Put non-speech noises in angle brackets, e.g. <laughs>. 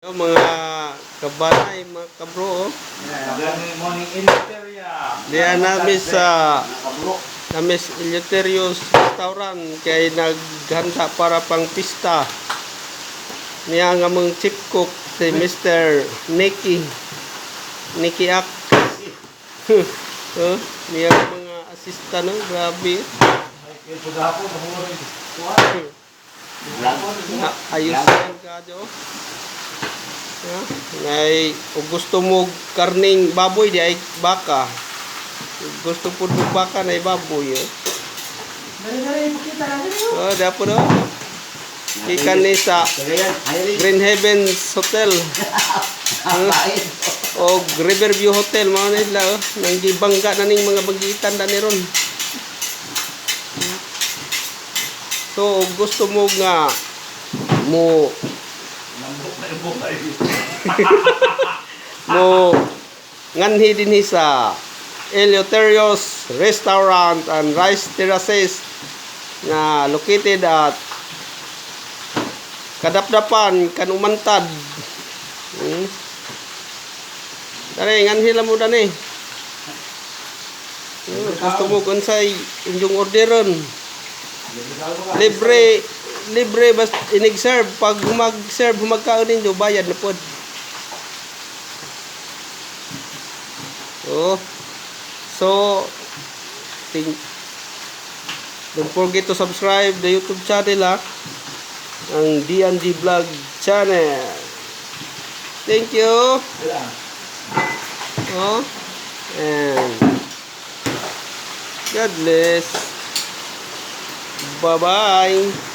Yung mga kabanay, mga kabro, oh. morning interior. Diyan namin sa namin sa Eleuterios Restaurant kay naghanda para pang pista. Niya nga mong chief cook si Mr. Nicky. Nicky Ak. oh, niya mga assistant, no? Grabe. Ito gahapon, mahuri. Na, ayos yan ka, Jo. Ha? Ngay, kung gusto mo karning baboy, di ay baka. Kung Gusto po mo baka na baboy. Eh. Natin yun. Oh, do. Ikan ni sa Green Heavens Hotel. <laughs> o Riverview Hotel mga nila oh. nang gibangga na ning mga bagitan na ni ron. So gusto mo nga mo mo nganhi din sa Eleuterios Restaurant and Rice Terraces na located at Kadapdapan, Kanumantad. Hmm. Tari, nganhi lang mo dani. Hmm, gusto mo kung sa inyong orderon. Libre, libre bas inig-serve. Pag humag-serve, humagkaon ninyo, bayad na pod. Oh. So, think, don't forget to subscribe the YouTube channel ha. Ang D&D Vlog channel. Thank you. Oh. And God bless. Bye-bye.